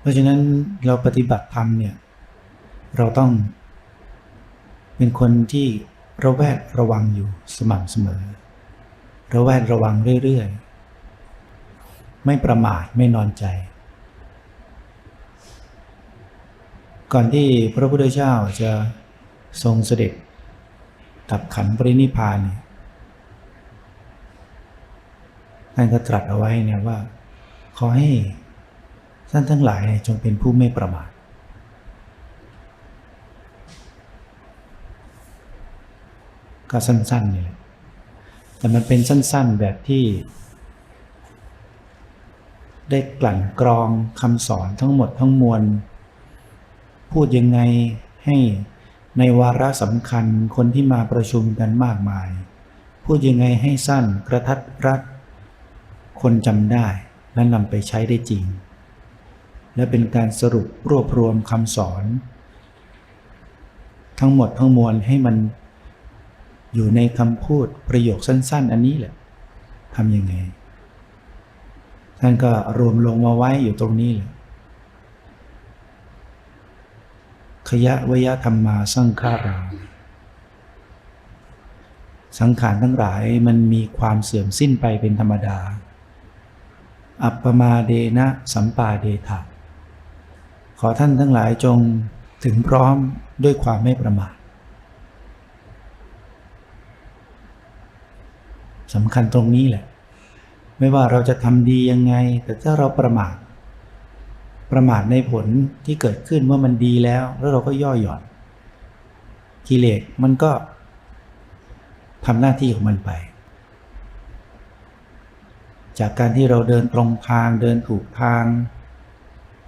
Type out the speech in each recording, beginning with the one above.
เพราะฉะนั้นเราปฏิบัติธรรมเนี่ย เราต้อง เป็นคนที่ระแวดระวังอยู่สม่ำเสมอ ระแวดระวังเรื่อยๆ ไม่ประมาทไม่นอนใจ ก่อนที่พระพุทธเจ้าจะทรงเสด็จดับขันปรินิพพานเนี่ยท่านก็ตรัสเอาไว้เนี่ยว่า ขอให้ ท่านทั้งหลายจงเป็นผู้ไม่ประมาทก็สั้นๆนี่แหละแต่มันเป็นสั้นๆแบบที่ ได้กลั่นกรองคำสอนทั้งหมดทั้งมวล พูดยังไงให้ในวาระสำคัญคนที่มาประชุมกันมากมาย พูดยังไงให้สั้นกระทัดรัด คนจำได้และนำไปใช้ได้จริง และเป็นการสรุปรวบรวมคำสอน ทั้งหมดทั้งมวลให้มันอยู่ในคำพูดประโยคสั้น ๆ อันนี้แหละทำยังไง ท่านก็รวมลงมาไว้อยู่ตรงนี้แหละขยะวยธรรมมาสังขาราสังขารทั้งหลายมันมีความเสื่อมสิ้นไปเป็นธรรมดา อัปปมาเดนะสัมปาเดทะ ขอท่านทั้งหลายจงถึงพร้อมด้วยความไม่ประมาทสำคัญตรงนี้แหละ ไม่ว่าเราจะทำดียังไง แต่ถ้าเราประมาท ประมาทในผลที่เกิดขึ้นเมื่อมันดีแล้ว แล้วเราก็ย่อหย่อนกิเลสมันก็ทำหน้าที่ของมันไป จากการที่เราเดินตรงทางเดินถูกทาง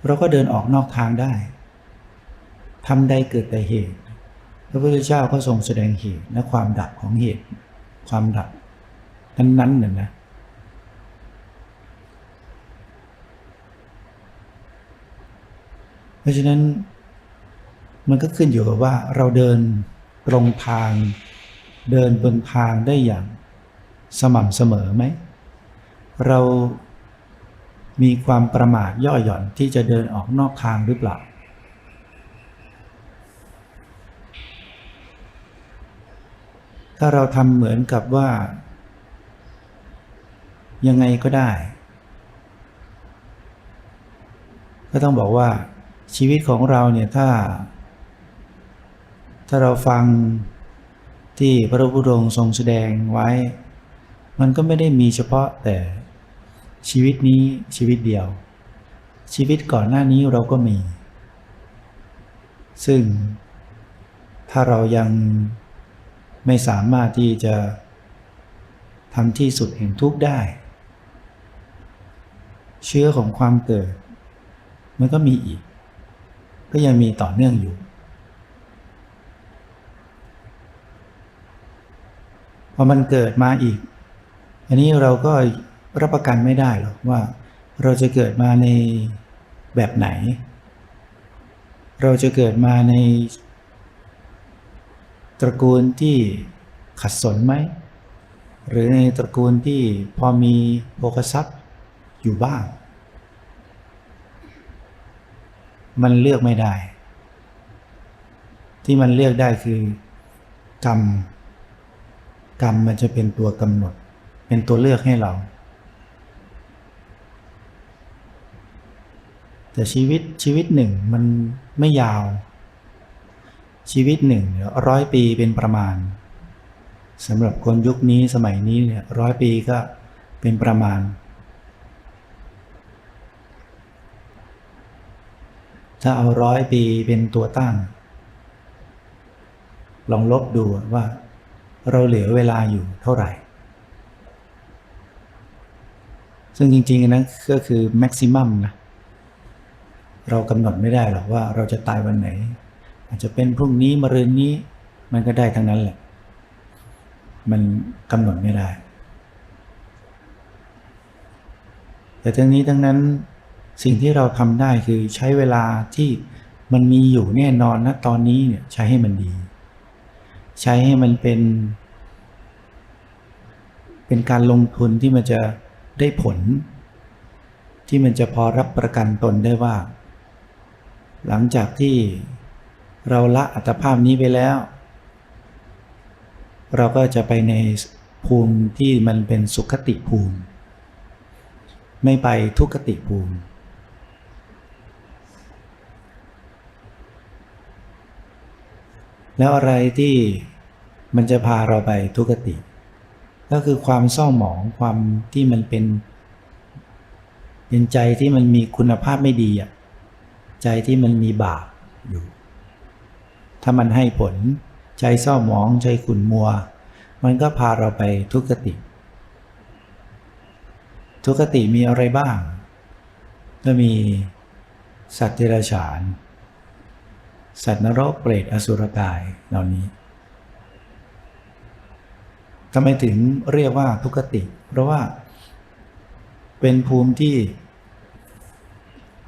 เราก็เดินออกนอกทางได้ทำใดเกิดแต่เหตุ พระพุทธเจ้าก็ทรงแสดงเหตุและความดับของเหตุ ความดับนั้นๆเนี่ยนะเพราะฉะนั้นมันก็ขึ้นอยู่กับว่าเราเดินตรงทาง เดินบนทางได้อย่างสม่ำเสมอไหม เรา มีความประมาทย่อหย่อนที่จะเดินออกนอกทางหรือเปล่า ถ้าเราทำเหมือนกับว่า ยังไงก็ได้ ก็ต้องบอกว่าชีวิตของเราเนี่ยถ้า ถ้าเราฟังที่พระพุทธองค์ทรงแสดงไว้ มันก็ไม่ได้มีเฉพาะแต่ ชีวิตนี้ชีวิตเดียว ชีวิตก่อนหน้านี้เราก็มี ซึ่งถ้าเรายังไม่สามารถที่จะทำที่สุดแห่งทุกข์ได้ เชื้อของความเกิด มันก็มีอีก ก็ยังมีต่อเนื่องอยู่ พอมันเกิดมาอีก อันนี้เราก็ รับประกันไม่ได้หรอกว่าเราจะเกิดมาในแบบไหน เราจะเกิดมาใน ตระกูลที่ขัดสนไหม หรือในตระกูลที่พอมีโภคทรัพย์อยู่บ้าง มันเลือกไม่ได้ ที่มันเลือกได้คือกรรม กรรมมันจะเป็นตัวกำหนด เป็นตัวเลือกให้เรา แต่ชีวิตชีวิตหนึ่งมันไม่ยาว ชีวิตหนึ่งร้อยปีเป็นประมาณสำหรับคนยุคนี้สมัยนี้เนี่ยร้อยปีก็เป็นประมาณ ถ้าเอาร้อยปีเป็นตัวตั้ง ลองลบดูว่าเราเหลือเวลาอยู่เท่าไหร่ ซึ่งจริงๆนะก็คือแม็กซิมัมนะ เรากำหนดไม่ได้หรอกว่าเราจะตายวันไหน อาจจะเป็นพรุ่งนี้มะรืนนี้ มันก็ได้ทั้งนั้นแหละ มันกำหนดไม่ได้ แต่ทั้งนี้ทั้งนั้นสิ่งที่เราทำได้คือใช้เวลาที่มันมีอยู่แน่นอนนะตอนนี้เนี่ยใช้ให้มันดี ใช้ให้มันเป็น เป็นการลงทุนที่มันจะได้ผล ที่มันจะพอรับประกันตนได้ว่า หลังจากที่เราละอัตภาพนี้ไปแล้ว เราก็จะไปในภูมิที่มันเป็นสุขติภูมิ ไม่ไปทุกติภูมิ แล้วอะไรที่มันจะพาเราไปทุกติ ก็คือความเศร้าหมองความที่มันเป็น เป็นใจที่มันมีคุณภาพไม่ดีอะ ใจที่มันมีบาปอยู่ ถ้ามันให้ผล ใจเศร้าหมอง ใจขุ่นมัว มันก็พาเราไปทุกขติ ทุกขติมีอะไรบ้าง ก็มีสัตว์เดรัจฉาน สัตว์นรกเปรตอสุรกายเหล่านี้ทำไมถึงเรียกว่าทุกขติ เพราะว่าเป็นภูมิที่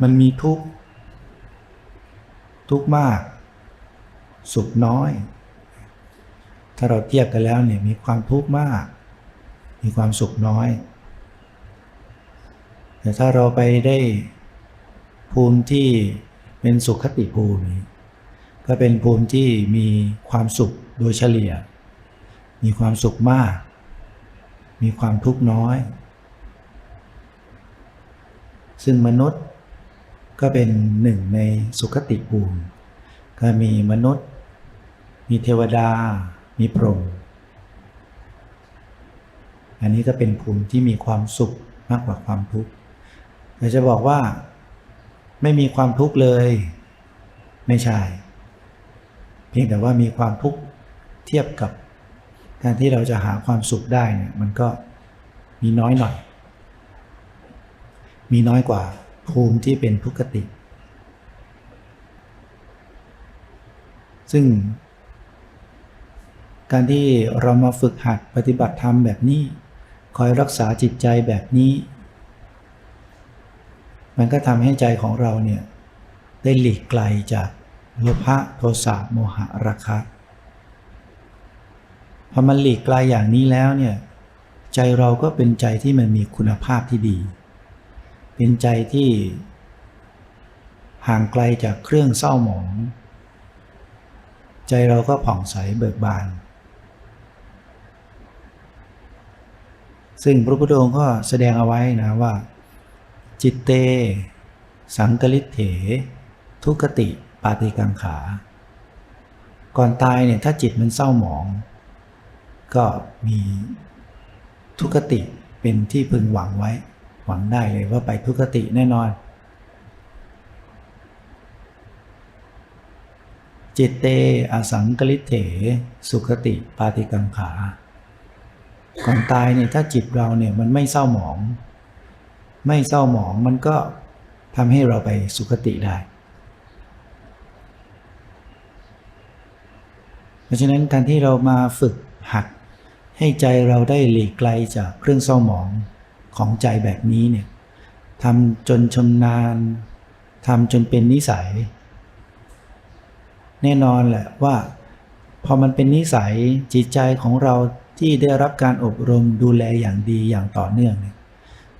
มันมีทุกข์ ทุกข์มาก สุขน้อย ถ้าเราเทียบกันแล้วเนี่ยมีความทุกข์มาก มีความสุขน้อย แต่ถ้าเราไปได้ภูมิที่เป็นสุขคติภูมิก็เป็นภูมิที่มีความสุขโดยเฉลี่ย มีความสุขมาก มีความทุกข์น้อย ซึ่งมนุษย์ ก็เป็นหนึ่งในสุขติภูมิก็มีมนุษย์ มีเทวดา มีพรหมอันนี้ก็เป็นภูมิที่มีความสุขมากกว่าความทุกข์แต่จะบอกว่าไม่มีความทุกข์เลย ไม่ใช่ เพียงแต่ว่ามีความทุกข์เทียบกับการที่เราจะหาความสุขได้เนี่ยมันก็มีน้อยหน่อย มีน้อยกว่า ภูมิที่เป็นทุกขติ ซึ่ง การที่เรามาฝึกหัดปฏิบัติธรรมแบบนี้ คอยรักษาจิตใจแบบนี้ มันก็ทำให้ใจของเราเนี่ยได้หลีกไกลจากโลภะโทสะโมหะราคะพอมันหลีกไกลอย่างนี้แล้วเนี่ยใจเราก็เป็นใจที่มันมีคุณภาพที่ดี เป็นใจที่ ห่างไกลจากเครื่องเศร้าหมอง ใจเราก็ผ่องใสเบิกบาน ซึ่งพระพุทธองค์ก็แสดงเอาไว้นะว่า จิตเต สังกลิเถ ทุกติปาติกังขา ก่อนตายเนี่ยถ้าจิตมันเศร้าหมอง ก็มีทุกติเป็นที่พึงหวังไว้ หวังได้เลยว่าไปทุกขติแน่นอน จิตเตอสังกลิเถ สุขติปาติกังขา ก่อนตายเนี่ยถ้าจิตเราเนี่ยมันไม่เศร้าหมอง ไม่เศร้าหมองมันก็ทำให้เราไปสุคติได้ เพราะฉะนั้นการที่เรามาฝึกหัดให้ใจเราได้หลีกไกลจากเครื่องเศร้าหมอง ของใจแบบนี้เนี่ยทำจนชำนาญทำจนเป็นนิสัย แน่นอนแหละว่า พอมันเป็นนิสัยจิตใจของเราที่ได้รับการอบรมดูแลอย่างดีอย่างต่อเนื่องเนี่ย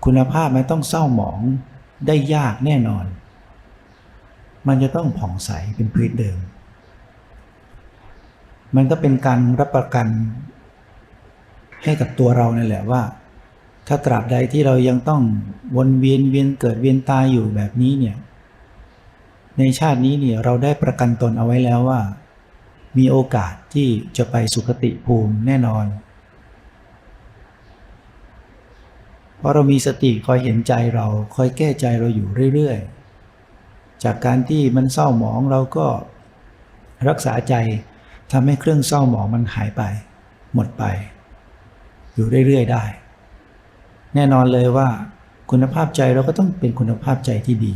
คุณภาพมันต้องเศร้าหมองได้ยากแน่นอน มันจะต้องผ่องใสเป็นพื้นเดิม มันก็เป็นการรับประกันให้กับตัวเรานั่นแหละว่า ถ้าตราบใดที่เรายังต้องวนเวียนเวียนเกิดเวียนตายอยู่แบบนี้เนี่ย ในชาตินี้เนี่ยเราได้ประกันตนเอาไว้แล้วว่า มีโอกาสที่จะไปสุคติภูมิแน่นอน เพราะเรามีสติคอยเห็นใจเราคอยแก้ใจเราอยู่เรื่อยๆ จากการที่มันเศร้าหมองเราก็รักษาใจทำให้เครื่องเศร้าหมองมันหายไป หมดไป อยู่เรื่อยๆได้ แน่นอนเลยว่าคุณภาพใจเราก็ต้องเป็นคุณภาพใจที่ดี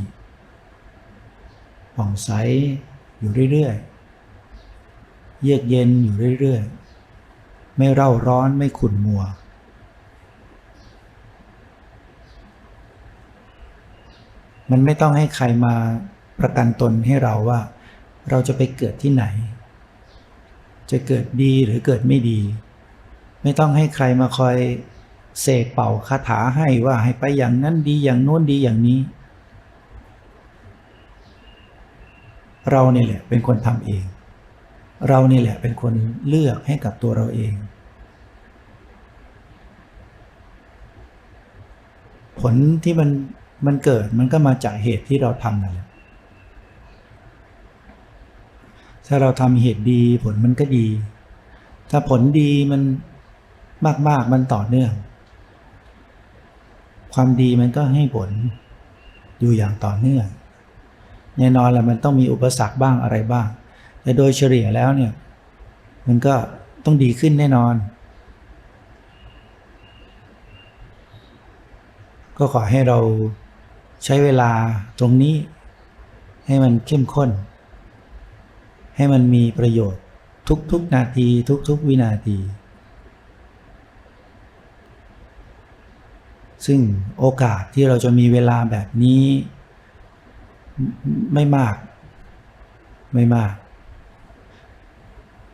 ผ่องใสอยู่เรื่อยๆ เยือกเย็นอยู่เรื่อยๆ ไม่เร่าร้อนไม่ขุ่นมัว มันไม่ต้องให้ใครมาประกันตนให้เราว่า เราจะไปเกิดที่ไหน จะเกิดดีหรือเกิดไม่ดี ไม่ต้องให้ใครมาคอย เสกเป่าคาถาให้ว่าให้ไปอย่างนั้นดีอย่างโน้นดีอย่างนี้ เรานี่แหละเป็นคนทำเอง เรานี่แหละเป็นคนเลือกให้กับตัวเราเอง ผลที่มันมันเกิดมันก็มาจากเหตุที่เราทำนั่นแหละถ้าเราทำเหตุดีผลมันก็ดี ถ้าผลดีมันมาก ๆ มันต่อเนื่อง ความดีมันก็ให้ผลอยู่อย่างต่อเนื่องแน่นอนแหละมันต้องมีอุปสรรคบ้างอะไรบ้าง แต่โดยเฉลี่ยแล้วเนี่ย มันก็ต้องดีขึ้นแน่นอน ก็ขอให้เราใช้เวลาตรงนี้ ให้มันเข้มข้น ให้มันมีประโยชน์ทุกๆนาทีทุกๆวินาที ซึ่งโอกาสที่เราจะมีเวลาแบบนี้ ไม่มาก ไม่มาก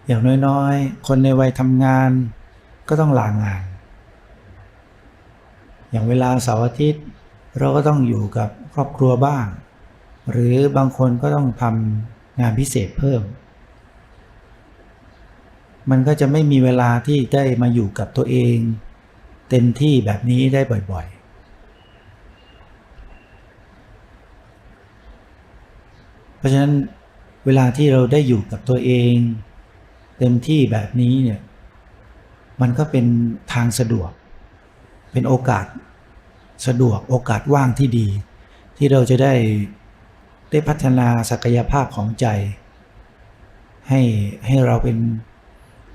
อย่างน้อยๆ คนในวัยทำงานก็ต้องลางาน อย่างเวลาเสาร์อาทิตย์ เราก็ต้องอยู่กับครอบครัวบ้าง หรือบางคนก็ต้องทำงานพิเศษเพิ่ม มันก็จะไม่มีเวลาที่ได้มาอยู่กับตัวเอง เต็มที่แบบนี้ได้บ่อย ๆ เพราะฉะนั้นเวลาที่เราได้อยู่กับตัวเอง เต็มที่แบบนี้เนี่ยมันก็เป็นทางสะดวก เป็นโอกาสสะดวกโอกาสว่างที่ดี ที่เราจะได้ได้พัฒนาศักยภาพของใจ ให้ให้เราเป็น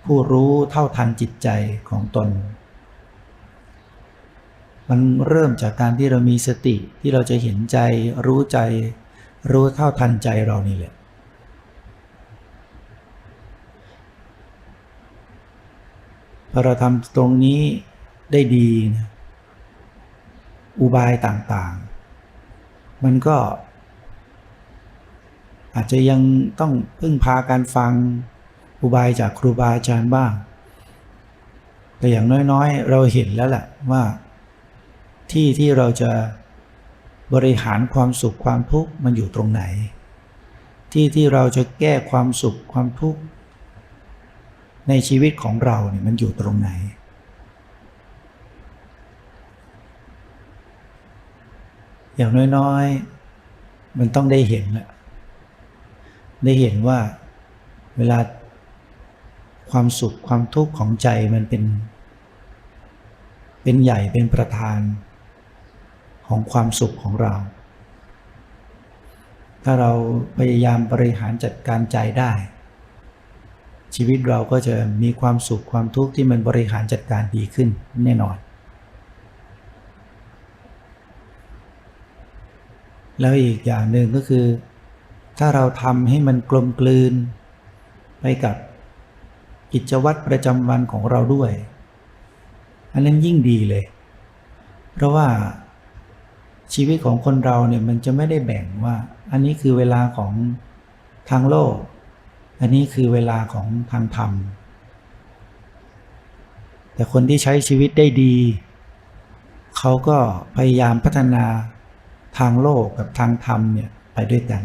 ผู้รู้เท่าทันจิตใจของตน มันเริ่มจากการที่เรามีสติที่เราจะเห็นใจรู้ใจ รู้เท่าทันใจเรานี่แหละพอเราทำตรงนี้ได้ดีนะอุบายต่างๆ มันก็ อาจจะยังต้องพึ่งพาการฟังอุบายจากครูบาอาจารย์บ้าง แต่อย่างน้อยๆ เราเห็นแล้วแหละว่า ที่ที่เราจะบริหารความสุขความทุกข์มันอยู่ตรงไหน ที่ที่เราจะแก้ความสุขความทุกข์ในชีวิตของเราเนี่ยมันอยู่ตรงไหน อย่างน้อยๆ มันต้องได้เห็นแหละได้เห็นว่าเวลาความสุขความทุกข์ของใจมันเป็น เป็นใหญ่เป็นประธาน ของความสุขของเรา ถ้าเราพยายามบริหารจัดการใจได้ ชีวิตเราก็จะมีความสุขความทุกข์ที่มันบริหารจัดการดีขึ้นแน่นอน แล้วอีกอย่างหนึ่งก็คือ ถ้าเราทำให้มันกลมกลืน ไปกับกิจวัตรประจำวันของเราด้วย อันนั้นยิ่งดีเลย เพราะว่า ชีวิตของคนเราเนี่ยมันจะไม่ได้แบ่งว่า อันนี้คือเวลาของทางโลก อันนี้คือเวลาของทางธรรม แต่คนที่ใช้ชีวิตได้ดี เขาก็พยายามพัฒนาทางโลกกับทางธรรมเนี่ยไปด้วยกัน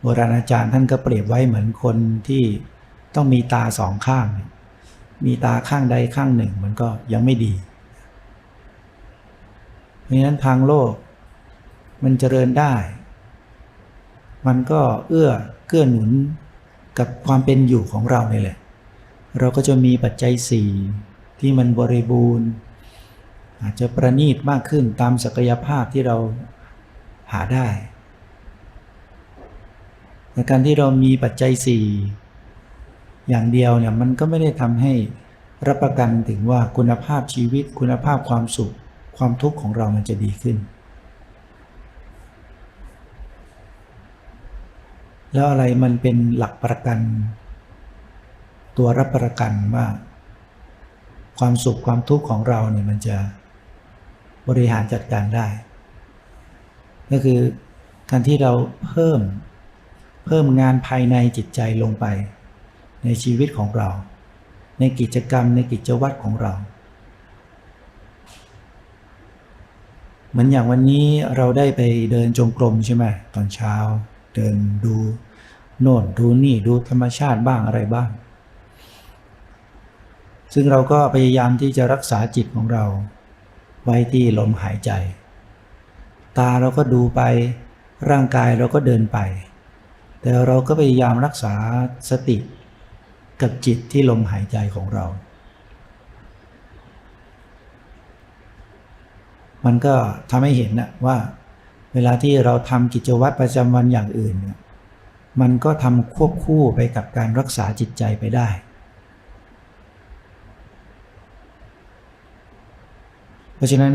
โบราณอาจารย์ท่านก็เปรียบไว้เหมือนคนที่ต้องมีตาสองข้าง มีตาข้างใดข้างหนึ่งมันก็ยังไม่ดี เพราะฉะนั้นทางโลก มันเจริญได้ มันก็เอื้อเกื้อหนุนกับความเป็นอยู่ของเราเนี่แหละ เราก็จะมีปัจจัยสี่ที่มันบริบูรณ์ อาจจะประณีตมากขึ้นตามศักยภาพที่เราหาได้แต่การที่เรามีปัจจัยสี่อย่างเดียวเนี่ยมันก็ไม่ได้ทำให้รับประกันถึงว่าคุณภาพชีวิตคุณภาพความสุข ความทุกข์ของเรามันจะดีขึ้น แล้วอะไรมันเป็นหลักประกัน ตัวรับประกันว่า ความสุขความทุกข์ของเราเนี่ยมันจะบริหารจัดการได้ ก็คือการที่เราเพิ่มเพิ่มงานภายในจิตใจลงไป ในชีวิตของเรา ในกิจกรรมในกิจวัตรของเรา เหมือนอย่างวันนี้เราได้ไปเดินจงกรมใช่ไหมตอนเช้า เดินดูโน่นดูนี่ดูธรรมชาติบ้างอะไรบ้าง ซึ่งเราก็พยายามที่จะรักษาจิตของเรา ไว้ที่ลมหายใจ ตาเราก็ดูไปร่างกายเราก็เดินไป แต่เราก็พยายามรักษาสติกับจิตที่ลมหายใจของเรา มันก็ทำให้เห็นนะว่า เวลาที่เราทำกิจวัตรประจำวันอย่างอื่นเนี่ยมันก็ทำควบคู่ไปกับการรักษาจิตใจไปได้ เพราะฉะนั้น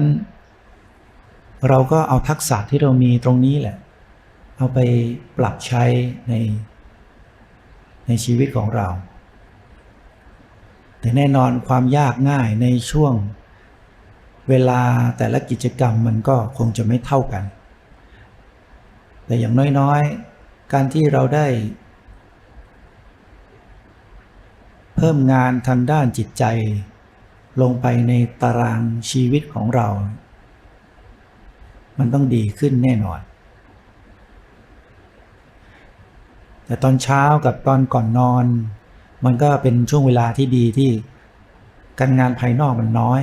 เราก็เอาทักษะที่เรามีตรงนี้แหละ เอาไปปรับใช้ในในชีวิตของเรา แต่แน่นอนความยากง่ายในช่วง เวลาแต่ละกิจกรรมมันก็คงจะไม่เท่ากัน แต่อย่างน้อยๆ การที่เราได้ เพิ่มงานทางด้านจิตใจ ลงไปในตารางชีวิตของเรา มันต้องดีขึ้นแน่นอน แต่ตอนเช้ากับตอนก่อนนอน มันก็เป็นช่วงเวลาที่ดีที่การงานภายนอกมันน้อย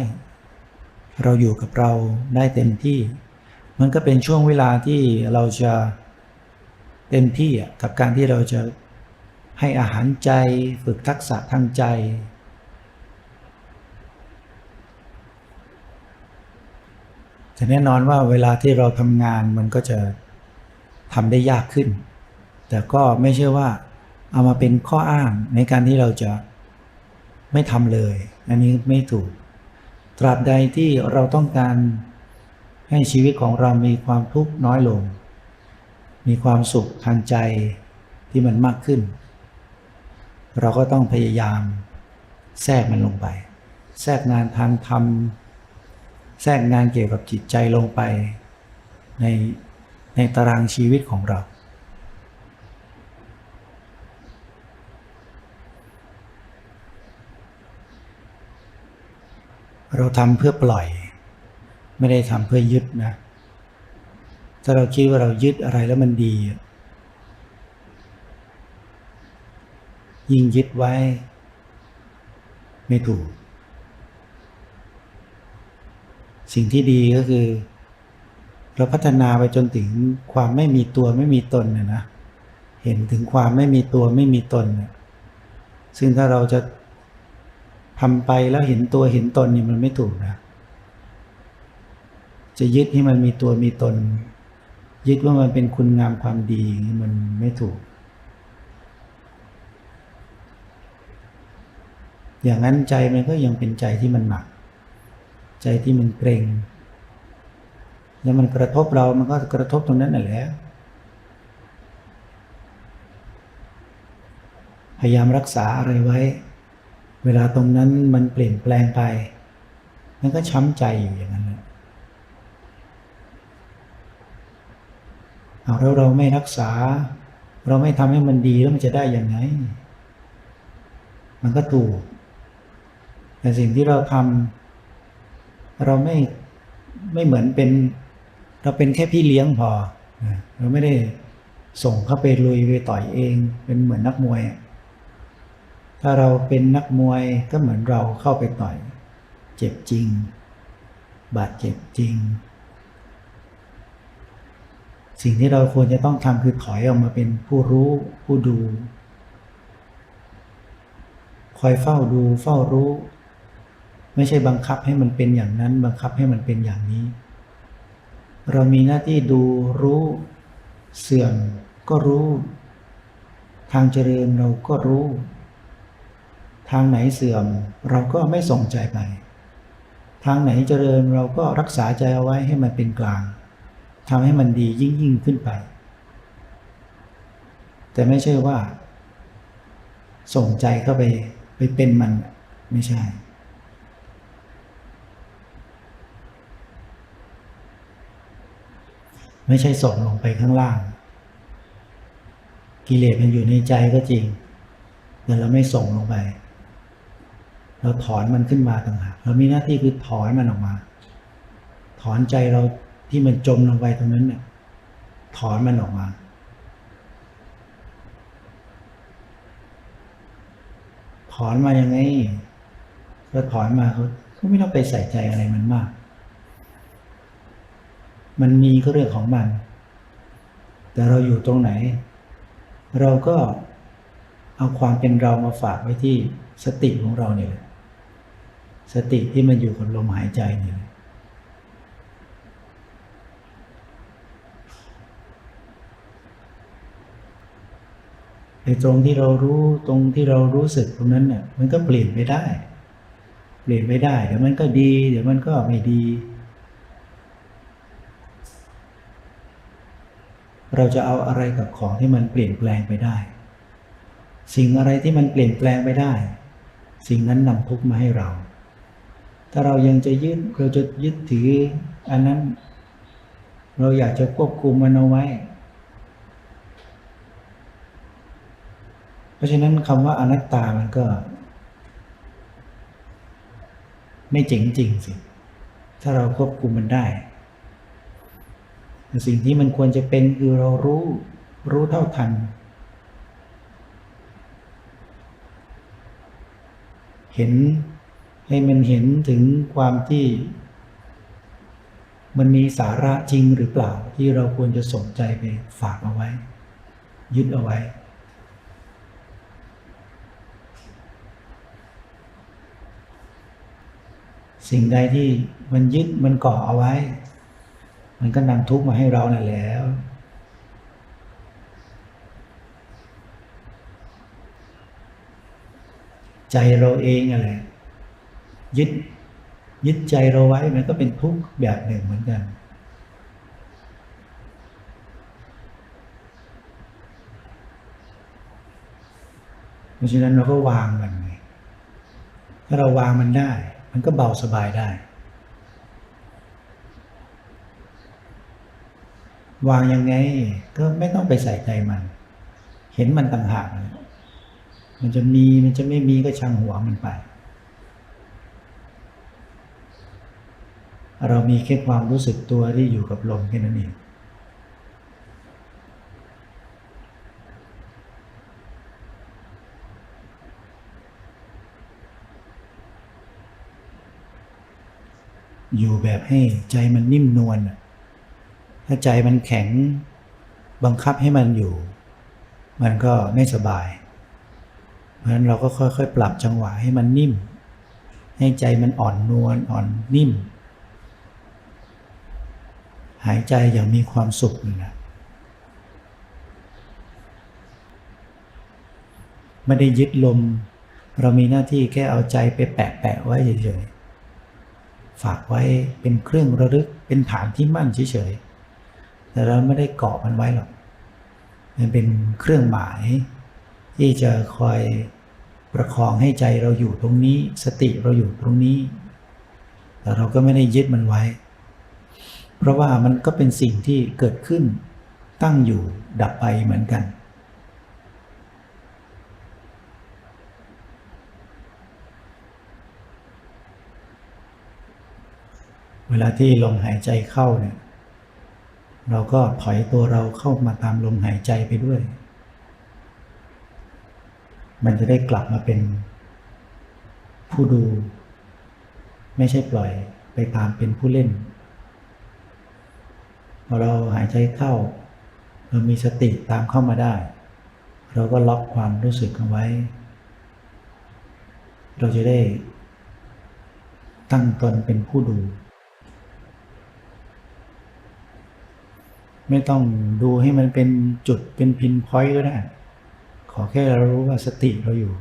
เราอยู่กับเราได้เต็มที่ มันก็เป็นช่วงเวลาที่เราจะเต็มที่กับการที่เราจะให้อาหารใจฝึกทักษะทางใจแต่แน่นอนว่าเวลาที่เราทำงานมันก็จะทำได้ยากขึ้น แต่ก็ไม่ใช่ว่าเอามาเป็นข้ออ้างในการที่เราจะไม่ทำเลย อันนี้ไม่ถูก ตราบใดที่เราต้องการให้ชีวิตของเรามีความทุกข์น้อยลง มีความสุขทางใจที่มันมากขึ้น เราก็ต้องพยายามแทรกมันลงไป แทรกงานทางธรรม แทรกงานเกี่ยวกับจิตใจลงไป ในในตารางชีวิตของเรา เราทำเพื่อปล่อย ไม่ได้ทำเพื่อยึดนะ ถ้าเราคิดว่าเรายึดอะไรแล้วมันดี ยิ่งยึดไว้ ไม่ถูก สิ่งที่ดีก็คือ เราพัฒนาไปจนถึงความไม่มีตัวไม่มีตนเนี่ยนะ เห็นถึงความไม่มีตัวไม่มีตนเนี่ยซึ่งถ้าเราจะ ทำไปแล้วเห็นตัวเห็นตนนี่มันไม่ถูกนะจะยึดให้มันมีตัวมีตน ยึดว่ามันเป็นคุณงามความดีมันไม่ถูก อย่างนั้นใจมันก็ยังเป็นใจที่มันหนัก ใจที่มันเกรงแล้วมันกระทบเรา มันก็กระทบตรงนั้นน่ะแหละพยายามรักษาอะไรไว้ เวลาตรงนั้นมันเปลี่ยนแปลงไป มันก็ช้ำใจอยู่อย่างนั้นและเอาแล้วเราไม่รักษา เราไม่ทำให้มันดีแล้วมันจะได้อย่างไง มันก็ถูก แต่สิ่งที่เราทำเราไม่ไม่เหมือนเป็นเราเป็นแค่พี่เลี้ยงพอ เราไม่ได้ส่งเข้าไปลุยไปต่อยเอง เป็นเหมือนนักมวยอะ ถ้าเราเป็นนักมวยก็เหมือนเราเข้าไปต่อย เจ็บจริง บาดเจ็บจริง สิ่งที่เราควรจะต้องทำคือถอยออกมาเป็นผู้รู้ผู้ดู คอยเฝ้าดูเฝ้ารู้ ไม่ใช่บังคับให้มันเป็นอย่างนั้น บังคับให้มันเป็นอย่างนี้ เรามีหน้าที่ดูรู้เสื่อมก็รู้ ทางเจริญเราก็รู้ ทางไหนเสื่อมเราก็ไม่ส่งใจไป ทางไหนเจริญเราก็รักษาใจเอาไว้ให้มันเป็นกลางทำให้มันดียิ่งยิ่งขึ้นไป แต่ไม่ใช่ว่า ส่งใจเข้าไปไปเป็นมันไม่ใช่ ไม่ใช่ส่งลงไปข้างล่าง กิเลสมันอยู่ในใจก็จริง แต่เราไม่ส่งลงไป เราถอนมันขึ้นมาต่างหากเรามีหน้าที่คือถอนมันออกมา ถอนใจเราที่มันจมลงไปตรงนั้นเนี่ยถอนมันออกมา ถอนมายังไงก็ถอนมาเขาเขาไม่ต้องไปใส่ใจอะไรมันมาก มันมีก็เรื่องของมัน แต่เราอยู่ตรงไหน เราก็เอาความเป็นเรามาฝากไว้ที่สติของเราเนี่ย สติที่มันอยู่กับลมหายใจนี่ยแหละไอ้ตรงที่เรารู้ตรงที่เรารู้สึกตรงนั้นเนี่ยมันก็เปลี่ยนไปได้ เปลี่ยนไปได้เดี๋ยวมันก็ดี เดี๋ยวมันก็ไม่ดี เราจะเอาอะไรกับของที่มันเปลี่ยนแปลงไปได้ สิ่งอะไรที่มันเปลี่ยนแปลงไปได้ สิ่งนั้นนำทุกข์มาให้เรา ถ้าเรายังจะยึดเราจะยึดถือ อันนั้น เราอยากจะควบคุมมันเอาไว้ เพราะฉะนั้นคำว่าอนัตตามันก็ ไม่เจ๋งจริงสิ ถ้าเราควบคุมมันได้ สิ่งที่มันควรจะเป็นคือเรารู้รู้เท่าทัน เห็น ให้มันเห็นถึงความที่ มันมีสาระจริงหรือเปล่าที่เราควรจะสนใจไปฝากเอาไว้ ยึดเอาไว้ สิ่งใดที่มันยึดมันเกาะเอาไว้ มันก็นำทุกข์มาให้เรานั่นแล้วใจเราเองอะไร ยึดยึดใจเราไว้มันก็เป็นทุกข์แบบหนึ่งเหมือนกัน เพราะฉะนั้นเราก็วางมันไงถ้าเราวางมันได้ มันก็เบาสบายได้ วางยังไงก็ไม่ต้องไปใส่ใจมัน เห็นมันต่างหากมันจะมีมันจะไม่มีก็ช่างหัวมันไป เรามีแค่ความรู้สึกตัวที่อยู่กับลมแค่นั้นเองอยู่แบบให้ใจมันนิ่มนวลถ้าใจมันแข็งบังคับให้มันอยู่ มันก็ไม่สบาย เพราะฉะนั้นเราก็ค่อยๆ ปรับจังหวะให้มันนิ่ม ให้ใจมันอ่อนนวลอ่อนนิ่ม หายใจอย่างมีความสุขนะไม่ได้ยึดลม เรามีหน้าที่แค่เอาใจไปแปะแปะๆไว้เฉยๆฝากไว้เป็นเครื่องระลึกเป็นฐานที่มั่นเฉยๆแต่เราไม่ได้เกาะมันไว้หรอกมันเป็นเครื่องหมาย ที่จะคอยประคองให้ใจเราอยู่ตรงนี้ สติเราอยู่ตรงนี้ แต่เราก็ไม่ได้ยึดมันไว้ เพราะว่ามันก็เป็นสิ่งที่เกิดขึ้น ตั้งอยู่ดับไปเหมือนกัน เวลาที่ลมหายใจเข้าเนี่ยเราก็ถอยตัวเราเข้ามาตามลมหายใจไปด้วย มันจะได้กลับมาเป็น ผู้ดู ไม่ใช่ปล่อยไปตามเป็นผู้เล่น พอเราหายใจเข้า เรามีสติตามเข้ามาได้ เราก็ล็อกความรู้สึกเอาไว้ เราจะได้ ตั้งตนเป็นผู้ดู ไม่ต้องดูให้มันเป็นจุดเป็นพินพอยต์ก็ได้ ขอแค่เรารู้ว่าสติเราอยู่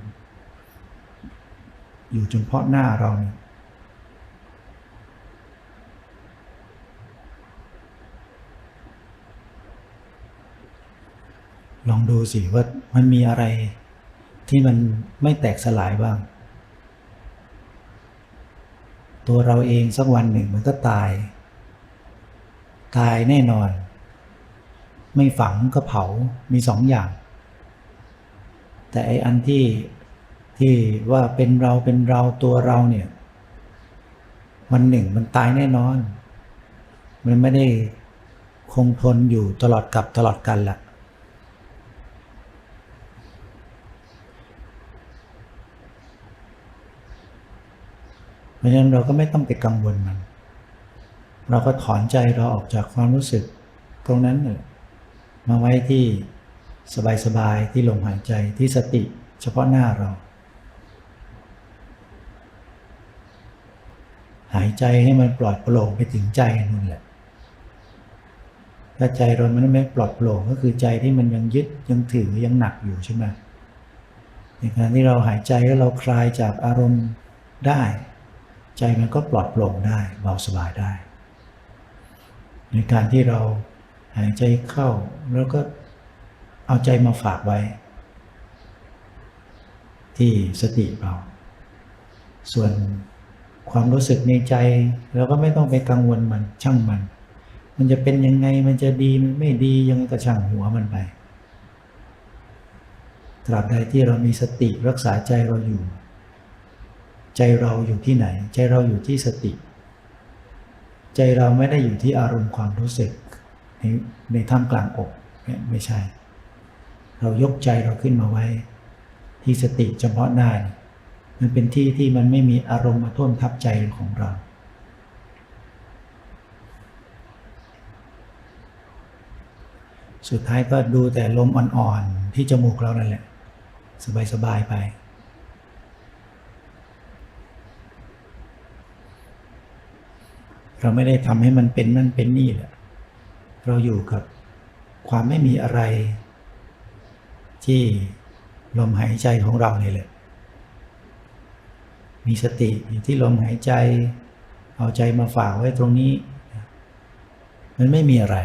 อยู่เฉพาะหน้าเราเนี่ย ลองดูสิว่ามันมีอะไรที่มันไม่แตกสลายบ้าง ตัวเราเองสักวันหนึ่งมันก็ตาย ตายแน่นอน ไม่ฝังก็เผา มีสองอย่าง แต่ไออันที่ที่ว่าเป็นเราเป็นเราตัวเราเนี่ยวันหนึ่งมันตายแน่นอน มันไม่ได้คงทนอยู่ตลอดกับตลอดกันละ เพราะฉะนั้นเราก็ไม่ต้องไปกังวลมัน เราก็ถอนใจเราออกจากความรู้สึก ตรงนั้นเนี่ยมาไว้ที่สบายๆที่ลมหายใจที่สติเฉพาะหน้าเรา หายใจให้มันปลอดโปร่งไปถึงใจนู่นแหละถ้าใจเรามันไม่ปลอดโปร่งก็คือใจที่มันยังยึดยังถือยังหนักอยู่ใช่ไหมในการที่เราหายใจแล้วเราคลายจากอารมณ์ได้ ใจมันก็ปลอดโปร่งได้เบาสบายได้ ในการที่เราหายใจเข้าแล้วก็เอาใจมาฝากไว้ ที่สติเรา ส่วนความรู้สึกในใจเราก็ไม่ต้องไปกังวลมันช่างมัน มันจะเป็นยังไงมันจะดีมันไม่ดียังไงก็ช่างหัวมันไปตราบใดที่เรามีสติรักษาใจเราอยู่ ใจเราอยู่ที่ไหน ใจเราอยู่ที่สติ ใจเราไม่ได้อยู่ที่อารมณ์ความรู้สึก ในในท่ามกลางอกเนี่ยไม่ใช่ เรายกใจเราขึ้นมาไว้ ที่สติเฉพาะหน้ามันเป็นที่ที่มันไม่มีอารมณ์มาท่วมทับใจของเราสุดท้ายก็ดูแต่ลมอ่อนๆ ที่จมูกเรานั่นแหละ สบาย ๆ ไป เราไม่ได้ทำให้มันเป็นนั่นเป็นนี่แหละเราอยู่กับความไม่มีอะไร ที่ลมหายใจของเราเนี่ยแหละ มีสติอยู่ที่ลมหายใจ เอาใจมาฝากไว้ตรงนี้ มันไม่มีอะไร